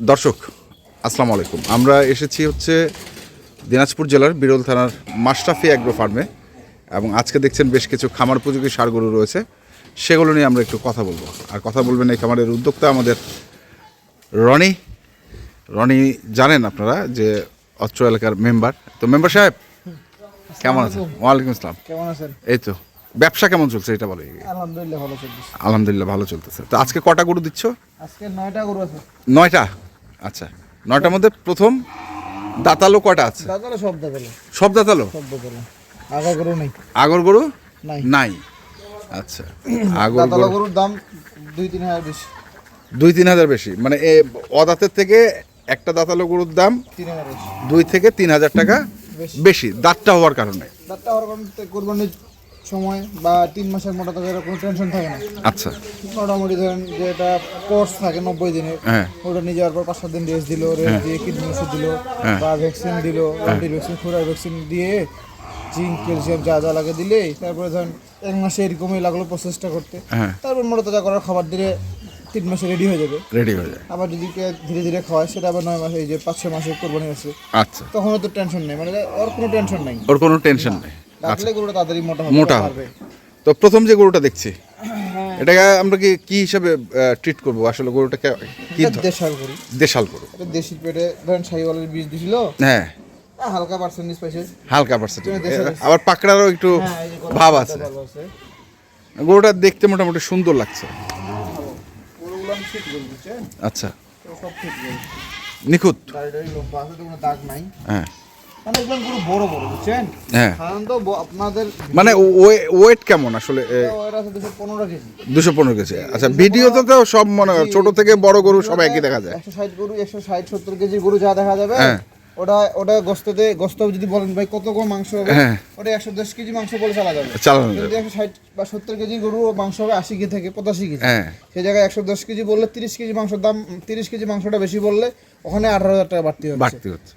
দর্শক আসসালামু আলাইকুম। আমরা এসেছি হচ্ছে দিনাজপুর জেলার বিরল থানার মাস্টাফি অ্যাগ্রো ফার্মে এবং আজকে দেখছেন বেশ কিছু খামার উপযোগী সার গরু রয়েছে। সেগুলো নিয়ে আমরা একটু কথা বলব। আর কথা বলবেন এই খামারের উদ্যোক্তা আমাদের রনি। রনি জানেন আপনারা যে অত্র এলাকার মেম্বার। তো মেম্বার সাহেব কেমন আছেন? ওয়ালাইকুম আসসালাম। কেমন আছেন? এই তো। ব্যবসা কেমন চলছে এটা বলে? আলহামদুলিল্লাহ ভালো চলতেছে। আলহামদুলিল্লাহ ভালো চলতেছে। তো আজকে কটা গরু দিচ্ছ? আজকে নয়টা গরু আছে। নয়টা? আচ্ছা নয়টার মধ্যে প্রথম দাতালো কটা আছে? দাদারা সব দাদালো সব দাতালো? সব দাদালো আগা গরু নেই। আগর গরু? নাই। নাই। আচ্ছা আগর গরু গরুর দাম দুই তিন হাজার বেশি। দুই তিন হাজার বেশি। মানে এ অদাতের থেকে একটা দাতালো গরুর দাম দুই থেকে তিন হাজার টাকা বেশি। বেশি। দাঁতটা হওয়ার কারণে। দাঁতটা হওয়ার কারণে কোরবানির সময় বা তিন মাসের মোটা তাদের কোনো টেনশন থাকে না। আচ্ছা। মোটামুটি ধরেন যে এটা কোর্স থাকে নব্বই দিনের হ্যাঁ। ওটা নিয়ে যাওয়ার পর পাঁচ সাত দিন রেস্ট দিল রেস্ট দিয়ে কিডনি ওষুধ দিল হ্যাঁ। বা ভ্যাকসিন দিল অ্যান্টি ভ্যাকসিন খুরার ভ্যাকসিন দিয়ে জিঙ্ক ক্যালসিয়াম যা যা লাগে দিলে তারপরে ধরেন এক মাসে এরকমই লাগল প্রসেসটা করতে। হ্যাঁ। তারপর মোটা তাজা করার খাবার দিলে তিন মাসে রেডি হয়ে যাবে। রেডি হয়ে যায় আবার যদি ধীরে ধীরে খাওয়ায় সেটা আবার নয় মাসে এই যে পাঁচ ছয় মাসে কোরবানি আছে। আচ্ছা। তখন তো টেনশন নেই মানে ওর কোনো টেনশন নাই। ওর কোনো টেনশন নেই। রাখলে গরুটা তাড়াতাড়ি মোটা হবে মোটা হবে। তো প্রথম যে গরুটা দেখছি হ্যাঁ। এটাকে আমরা কি কি হিসাবে ট্রিট করব? আসলে গরুটাকে কি দেশাল গরু। দেশাল গরু। দেশি পেটে ধরেন শাহিওয়ালের বীজ দিছিল হ্যাঁ। হালকা পার্সেন্টেজ পাইছে হালকা পার্সেন্ট আবার পাকড়ারও একটু হ্যাঁ ভাব আছে। গরুটা দেখতে মোটামুটি সুন্দর লাগছে। আচ্ছা। নিখুঁত। দাগ নাই। হ্যাঁ। বড় বড় বুঝছেন? হ্যাঁ। সাধারণত আপনাদের মানে ওয়েট কেমন আসলে দুশো পনেরো কেজি। আচ্ছা ভিডিওতে তো সব মনে ছোট থেকে বড় গরু সব একই দেখা যায়। একশো ষাট গরু একশো ষাট সত্তর কেজি গরু যা দেখা যাবে হ্যাঁ। ওটা ওটা গোস্ততে গোস্ত যদি বলেন ভাই কত কম মাংস হবে? হ্যাঁ। ওটা একশো দশ কেজি মাংস বলে চালা যাবে। চালানো যদি যাবে একশো ষাট বা সত্তর কেজি গরু মাংস হবে আশি কেজি থেকে পঁচাশি কেজি। হ্যাঁ। সেই জায়গায় একশো দশ কেজি বললে তিরিশ কেজি মাংসের দাম তিরিশ কেজি মাংসটা বেশি বললে ওখানে আঠারো হাজার টাকা বাড়তি হচ্ছে। বাড়তি হচ্ছে।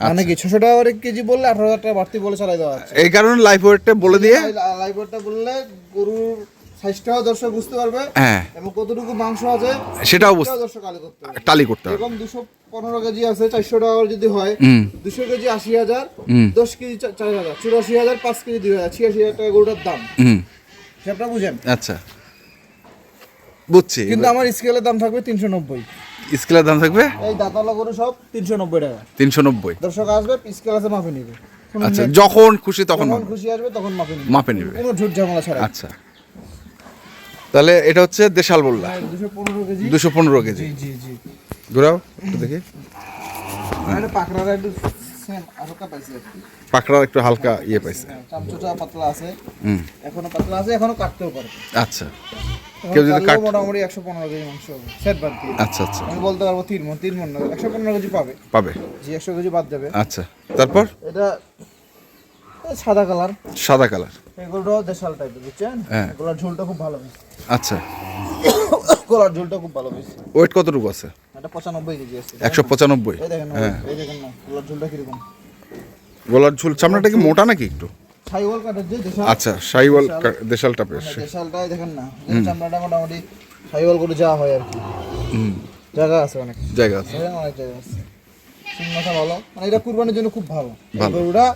মানে কি ছশো টাকা করে কেজি বললে আঠারো হাজার টাকা বাড়তি বলে চালাই দেওয়া হচ্ছে এই কারণে লাইফ ওয়েটটা বলে দিয়ে লাইভটা বললে গরুর সাইজটাও দর্শক বুঝতে পারবে হ্যাঁ। এবং কতটুকু মাংস আছে সেটাও দর্শক আলে করতে পারবে। টালি করতে হবে এরকম দুশো পনেরো কেজি আছে চারশো টাকা যদি হয় দুশো কেজি আশি হাজার। দশ কেজি চার হাজার চুরাশি হাজার পাঁচ কেজি দুই হাজার ছিয়াশি হাজার টাকা গরুটার দাম। হুম। সেটা বুঝেন। আচ্ছা। বুঝছি কিন্তু আমার স্কেলের দাম থাকবে তিনশো নব্বই। স্কেলের দাম থাকবে? এই দাঁতালা গরু সব তিনশো নব্বই টাকা। তিনশো নব্বই। দর্শক আসবে স্কেল আছে মাপে নিবে। আচ্ছা যখন খুশি তখন যখন খুশি আসবে তখন মাপে নিবে। মাপে নিবে। কোনো ঝুট ঝামেলা ছাড়া আচ্ছা। তাহলে এটা হচ্ছে দেশাল বললা দুশো পনেরো কেজি। দুশো পনেরো কেজি। জি জি। জি ঘুরাও একটু দেখি। পাকড়াটা একটু পাকড়ার একটু হালকা ইয়ে পাইছে। হ্যাঁ, পাতলা আছে। হুম। এখনও পাতলা আছে এখনও কাটতেও পারে। আচ্ছা। কেউ যদি কাট- মোটামুটি একশো পনেরো কেজি মাংস হবে সেট বাদ দিয়ে। আচ্ছা আচ্ছা। আমি বলতে পারব তিন মন তিন মন না একশো পনেরো কেজি পাবে। পাবে। জি একশো কেজি বাদ যাবে। আচ্ছা তারপর? এটা সাদা কালার। সাদা কালার। এগুলোটাও দেশাল টাইপের বুঝছেন? হ্যাঁ। গলার ঝোলটা খুব ভালো হয়েছে। আচ্ছা। গলার ঝোলটা খুব ভালো হয়েছে। ওয়েট কতটুকু আছে? এটা পঁচানব্বই কেজি আছে। একশো পঁচানব্বই? এই দেখেন হ্যাঁ। এই দেখেন না গলার ঝোলটা কীরকম। গলার ঝুল চামড়াটা কি মোটা নাকি একটু? সাইওয়াল কাঠের যে দেশাল। আচ্ছা সাইওয়াল দেশাল। টাপের মানে দেশালটাই দেখেন না চামড়াটা মোটামুটি সাইওয়াল করে যাওয়া হয় আর কি। জায়গা আছে অনেক। জায়গা আছে। অনেক জায়গা আছে। মাথা ভালো। মানে এটা কুরবানির জন্য খুব ভালো। গরুটা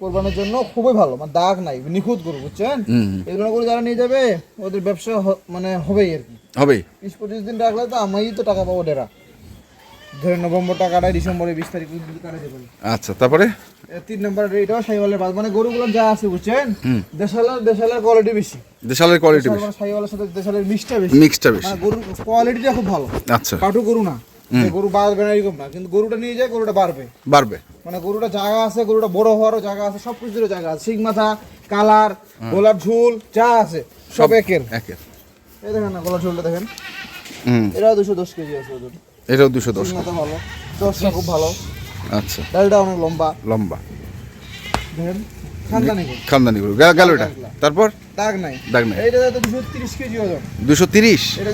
কোরবানির জন্য খুবই ভালো। মানে দাগ নাই নিখুঁত গরু বুঝছেন? এগুলো করে যারা নিয়ে যাবে ওদের ব্যবসা মানে হবেই আর কি। হবেই। বিশ পঁচিশ দিন রাখলে তো আমি তো টাকা পাবো ডেরা। ধরে নভেম্বর টাকাটা ডিসেম্বরে বিশ তারিখ কাটা দেবেন আচ্ছা তারপরে? তিন নম্বর এটাও সাইওয়ালের বাদ মানে গরুগুলো যা আছে বুঝছেন? দেশালের দেশালের কোয়ালিটি বেশি। দেশালের কোয়ালিটি বেশি। মানে সাইওয়ালের সাথে দেশালের মিষ্টা বেশি। মিক্সটা বেশি। মানে গরুর কোয়ালিটিটা খুব ভালো। আচ্ছা। কাঠু গরু না। গরু বাড়বে না এরকম না। কিন্তু গরুটা নিয়ে যায় গরুটা বাড়বে। বাড়বে। মানে গরুটা জায়গা আছে গরুটা বড় হওয়ারও জায়গা আছে সব কিছুর জায়গা আছে। শিং মাথা কালার গোলাপ ঝুল যা আছে সব একের। একের। এই দেখেন না গোলাপ ঝুলটা দেখেন। এটাও দুশো দশ কেজি আছে ওদের। এটাও দুশো দশ ভালো। দশটা খুব ভালো। আচ্ছা। ডালটা অনেক লম্বা। লম্বা। খানদানি গরু গেল এটা। তারপর? দাগ নাই। দাগ নাই। তো তিরিশ কেজি ওজন। দুশো তিরিশ? এটা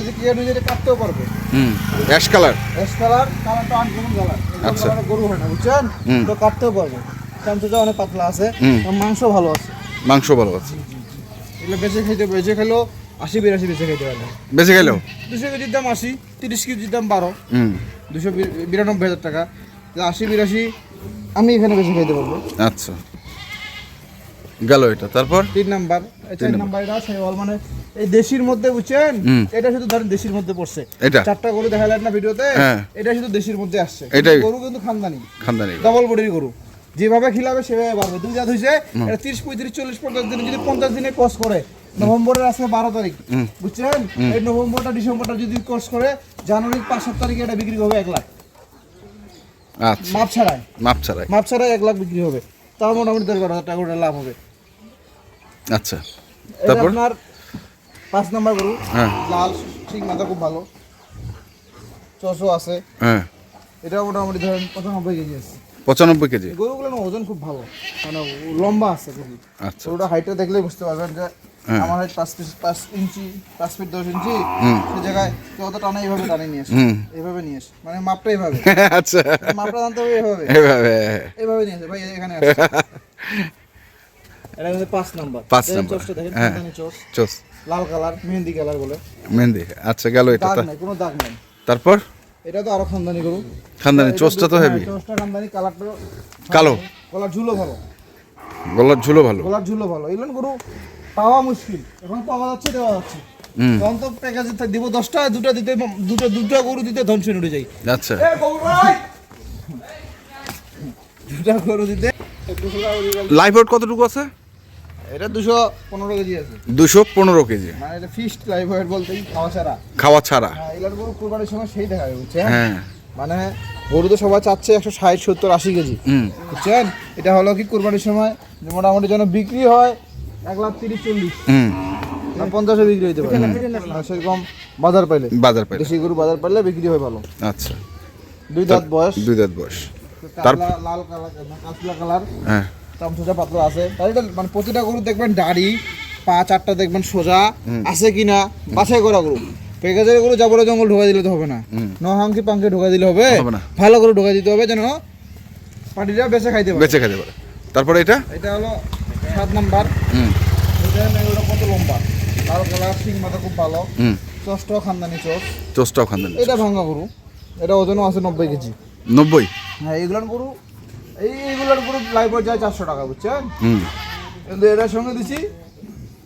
যদি কাটতেও পারবে। হুম। Ash colour? কালার কালারটা আনকমন কালার আচ্ছা। গরু হয় না বুঝছেন? তো কাটতেও পারবে। চামচুটা অনেক পাতলা আছে। মাংস ভালো আছে। মাংস ভালো আছে। বেঁচে খেতে খেলেও আশি বিরাশি বেঁচে খাইতে বেঁচে গেলেও দুশো কেজির দাম আশি তিরিশ কেজির দাম বারো। দুশো বিরানব্বই হাজার টাকা। আশি বিরাশি আমি এখানে বেশি খাইতে পারব। আচ্ছা। গেল এটা। তারপর? তিন নাম্বার। নাম্বার। এটা সেওয়াল মানে এই দেশির মধ্যে বুঝছেন? এটা শুধু ধরেন দেশির মধ্যে পড়ছে। এটা? চারটা গরু দেখালেন না ভিডিওতে? হ্যাঁ। এটা শুধু দেশির মধ্যে আসছে। এটাই। গরু কিন্তু খানদানি। খানদানি ডবল বডির গরু। যেভাবে খিলাবে সেভাবে বাড়বে। দুই জাত হয়েছে এটা তিরিশ পঁয়ত্রিশ চল্লিশ পঞ্চাশ দিনে যদি পঞ্চাশ দিনে কোর্স করে নভেম্বরের আজকে বারো তারিখ। বুঝছেন? এই নভেম্বরটা ডিসেম্বরটা যদি কোর্স করে জানুয়ারির পাঁচ সাত তারিখে এটা বিক্রি হবে এক লাখ। আচ্ছা। মাপ ছাড়াই। মাপ ছাড়াই। মাপ ছাড়াই এক লাখ বিক্রি হবে। তাও মোটামুটি দশ বারো হাজার টাকা করে লাভ হবে। আচ্ছা। তারপর? আপনার পাঁচ নাম্বার গরু হ্যাঁ। লাল ঠিক মাথা খুব ভালো। চশো আছে। হ্যাঁ। এটা মোটামুটি ধরেন পঁচানব্বই কেজি আছে। পঁচানব্বই কেজি? এই গরুগুলো ওজন খুব ভালো। মানে লম্বা আছে গরু আচ্ছা। গরুটা হাইটটা দেখলেই বুঝতে পারবেন যে। আমার পাঁচ পিস পাঁচ ইঞ্চি পাঁচ ফিট দশ ইঞ্চি সে জায়গায় কেউ তো টানা এইভাবে টানে নিয়ে আসে। এইভাবে নিয়ে আসে মানে মাপটা এইভাবে। আচ্ছা। মাপটা জানতে হবে এইভাবে। এভাবে এইভাবে নিয়ে আসে ভাই এখানে আসে এটা কিন্তু পাঁচ নাম্বার। পাঁচ নাম্বার। দেখেন হ্যাঁ। চোস লাল কালার মেহেন্দি কালার বলে। মেহেন্দি। আচ্ছা গেল এটা দাগ নাই কোনো দাগ নাই। তারপর? এটা তো আরও খানদানি গরু। খানদানি চোসটা তো হ্যাঁ, হেভি চোষটা খানদানি কালারটা কালো। গলার ঝুলো ভালো। গলার ঝুলো ভালো। গলার ঝুলো ভালো। এগুলো গরু পাওয়া মুশকিল এখন পাওয়া যাচ্ছে দেওয়া যাচ্ছে। হুম। তখন তো প্যাকেজে দিব দশটা দুটো দিতে দুটো দুটো গরু দিতে উঠে যাই আচ্ছা! দুটা গরু দিতে। ওয়েট কতটুকু আছে? এটা দুশো পনেরো কেজি আছে। দুশো পনেরো কেজি। মানে এটা ফিস্ট ওয়েট খাওয়া ছাড়া। খাওয়া ছাড়া। হ্যাঁ এগুলোর গরু কোরবানির সময় সেই দেখা বুঝছেন? হ্যাঁ। মানে গরু তো সবাই চাচ্ছে একশো ষাট সত্তর আশি কেজি। হুম। বুঝছেন? এটা হলো কি কোরবানির সময় মোটামুটি যেন বিক্রি হয় এক লাখ তিরিশ চল্লিশ। হুম। পঞ্চাশে বিক্রি হইতে পারে। সেরকম বাজার পাইলে বাজার পাইলে। দেশি গরু বাজার পাইলে বিক্রি হয় ভালো। আচ্ছা। দুই দাঁত বয়স। দুই দাঁত বয়স। তার লাল কালার কাঁচলা কালার। হ্যাঁ। পাতলা আছে। মানে প্রতিটা গরু দেখবেন দাড়ি পা চারটা দেখবেন সোজা। আছে কিনা বাছাই করা গরু। পেগাজের গরু যাবরে জঙ্গল ঢোকা দিলে তো হবে না। নহাঙ্কি পাঙ্কি ঢোকা দিলে হবে। ভালো করে ঢোকা দিতে হবে যেন পাটিটা বেঁচে খাইতে পারে। বেঁচে খেতে পারে। তারপরে এটা? এটা হলো সাত নাম্বার। হুম। এটা কত লম্বা? কালার সিং মাথা খুব ভালো। হুম। চষ্টাও খানদানি চোষ চোসটাও খানদানি এটা ভাঙা গরু। এটা ওজনও আছে নব্বই কেজি। নব্বই? হ্যাঁ গরু এই এইগুলার গরু লাইভ যায় চারশো টাকা বুঝছেন? হুম। কিন্তু এটার সঙ্গে দিছি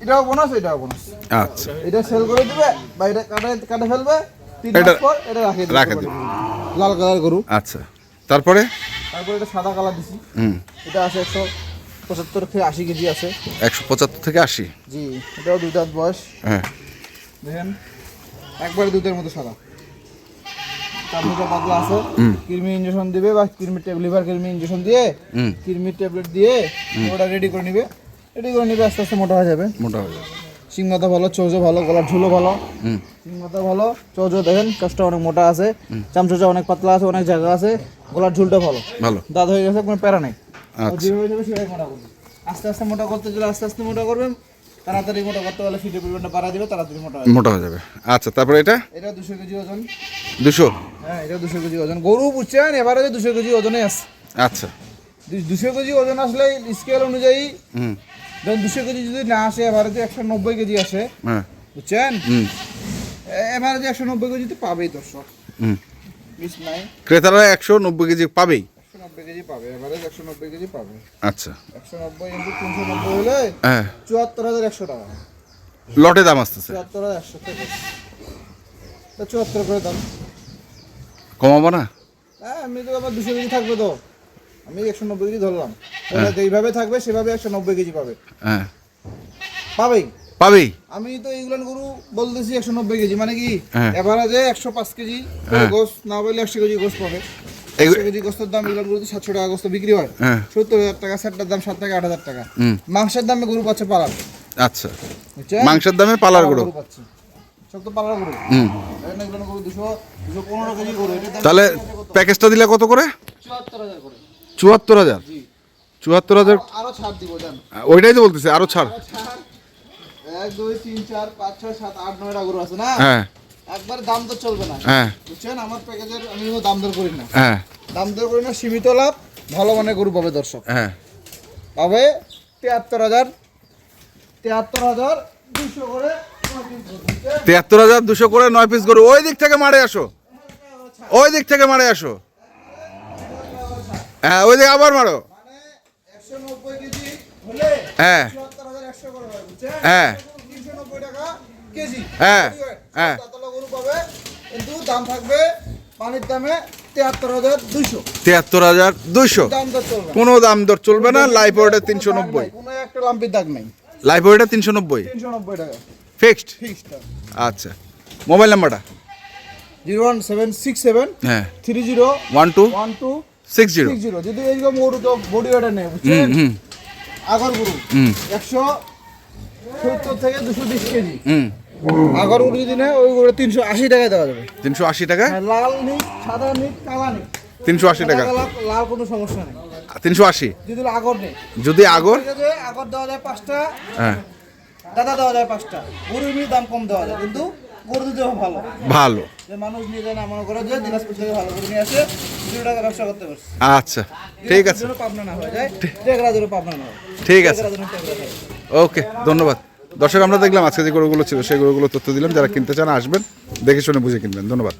এটাও বোনাস এটাও বোনাস আচ্ছা। এটা সেল করে দিবে বা এটা কাটে কাটে ফেলবে তিন মাস এটা- পর এটা রাখে রাখে দিবে। লাল কালার গরু। আচ্ছা। তারপরে? তারপর এটা সাদা কালার দিছি। হুম। এটা আছে একশো পঁচাত্তর থেকে আশি কেজি আছে। একশো পঁচাত্তর থেকে আশি? জি এটাও দুই দাঁত বয়স। হ্যাঁ। দেখেন একবারে দুধের মতো সাদা। চামচা পাতলা আছে। কৃমি ইঞ্জেকশন দিবে বা কৃমি লিভার কৃমি ইঞ্জেকশন দিয়ে ট্যাবলেট দিয়ে ওটা রেডি করে নিবে। রেডি করে নিবে আস্তে আস্তে মোটা হয়ে যাবে। মোটা হয়ে যাবে। মাথা ভালো চৌজো ভালো গলার ঝুলো ভালো। মাথা ভালো চৌজো দেখেন কাজটা অনেক মোটা আছে। চামচোচা অনেক পাতলা আছে অনেক জায়গা আছে। গলার ঝুলটা ভালো। ভালো। দাঁত হয়ে গেছে কোনো প্যারা নেই। যেভাবে যাবে সেভাবে মোটা করবে। আস্তে আস্তে মোটা করতে গেলে আস্তে আস্তে মোটা করবেন তাড়াতাড়ি মোটা করতে ফিটে পরিমাণটা বাড়া দিবে তাড়াতাড়ি মোটা মোটা হয়ে যাবে। আচ্ছা তারপরে এটা? এটা দুশো কেজি ওজন। দুশো? হ্যাঁ এটা দুশো কেজি ওজন। গরু বুঝছেন এবারে দুশো কেজি ওজনে আছে। আচ্ছা। দুশো কেজি ওজন আসলে স্কেল অনুযায়ী দুশো কেজি যদি না আসে এবারে যে একশো নব্বই কেজি আসে হ্যাঁ। বুঝছেন? এবারে যে একশো নব্বই কেজি তো পাবেই দর্শক। হুম। মিস নাই। ক্রেতারা একশো নব্বই কেজি পাবেই। নব্বই কেজি পাবে একশো নব্বই কেজি পাবে। আচ্ছা। একশো নব্বই ইন্টু তিনশো নব্বই হলে হ্যাঁ। চুয়াত্তর হাজার একশো টাকা। লটে দাম আসতেছে। চুয়াত্তর হাজার একশো টাকা। চুয়াত্তর করে দাম। কমাবো না? হ্যাঁ এমনি তো দুশো কেজি থাকবে তো। আমি একশো নব্বই কেজি ধরলাম। যেইভাবে থাকবে সেভাবে একশো নব্বই কেজি পাবে। হ্যাঁ। পাবেই। পাবেই। আমি তো এইগুলান গরু বলতেছি একশো নব্বই কেজি মানে কি? হ্যাঁ। এভারেজে একশো পাঁচ কেজি হ্যাঁ। গোস না বললে একশো কেজি গোস পাবে। কেজি গোস্তের দাম এগুলান গরু সাতশো টাকা গোস্ত বিক্রি হয়। হ্যাঁ। সত্তর হাজার টাকা সাতটার দাম সাত থেকে আট হাজার টাকা। মাংসের দামে গরু পাচ্ছে পালার। আচ্ছা। মাংসের দামে পালার গুঁড়ো পাচ্ছে। সব তো পালার গরু। হুম। এখানে এগুলান গরু দুশো দুশো পনেরো কেজি গরু এটার দাম তাহলে প্যাকেজটা দিলে কত করে? চুয়াত্তর হাজার চুয়াত্তর হাজার। ওইটাই তো বলতেছি আরও ছাড়। আরও ছাড়। এক দুই তিন চার পাঁচ ছয় সাত আট নয়টা গরু আছে না? হ্যাঁ। একবার দাম তো চলবে না। হ্যাঁ। বুঝছেন? আমার প্যাকেজের আমি কোনো দাম দর করি না। হ্যাঁ। দাম দর করি না সীমিত লাভ ভালো মানের গরু পাবে দর্শক। হ্যাঁ। পাবে তিয়াত্তর হাজার তিয়াত্তর হাজার দুশো করে তিয়াত্তর হাজার দুশো করে নয় পিস গরু। ওই দিক থেকে মারে আসো। ওই দিক থেকে মারে আসো। হ্যাঁ ওই দিকে আবার মারো। মানে হ্যাঁ। হয় হ্যাঁ। হ্যাঁ, পাবে কিন্তু দাম থাকবে পানির দামে তিয়াত্তর হাজার দুইশো। কোনো দাম দর চলবে না লাইফ তিনশো নব্বই। একটা লাম্পির দাগ নাই। লাইফ ওয়েটার তিনশো নব্বই? টাকা। ফিক্সড ফিক্সড আচ্ছা। মোবাইল নাম্বারটা? Zero one seven six seven হ্যাঁ। Three zero one two one two six zero. Zero. যদি এইরকম তো বডি ওয়েটার নেই বুঝছেন? আগর গরু একশো সত্তর থেকে দুশো বিশ কেজি। হুম। আগর গরু যদি নেয় ওই গরু তিনশো আশি টাকায় দেওয়া যাবে। তিনশো আশি টাকা? হ্যাঁ, লাল নিক সাদা নিক কালা নিক তিনশো আশি টাকা? লাল কোনো সমস্যা নেই। তিনশো আশি? যদি আগর নেই। যদি আগর? আগর দেওয়া যায় পাঁচটা হ্যাঁ। দাদা দেওয়া যায় পাঁচটা। গরু এমনি দাম কম দেওয়া যায় কিন্তু গরু দিতে ভালো। ভালো। যে মানুষ নিয়ে যায় না মনে করে যে দিনাজপুর থেকে ভালো করে নিয়ে আসে দুশো টাকা ব্যবসা করতে পারছে। আচ্ছা ঠিক আছে। পাবনা না হয়ে যায় টেকরা যেন পাবনা না ঠিক আছে। ওকে ধন্যবাদ। দর্শক, আমরা দেখলাম আজকে যে গরুগুলো ছিল, সেই গরুগুলো তথ্য দিলাম। যারা কিনতে চান, আসবেন, দেখে শুনে বুঝে কিনবেন। ধন্যবাদ।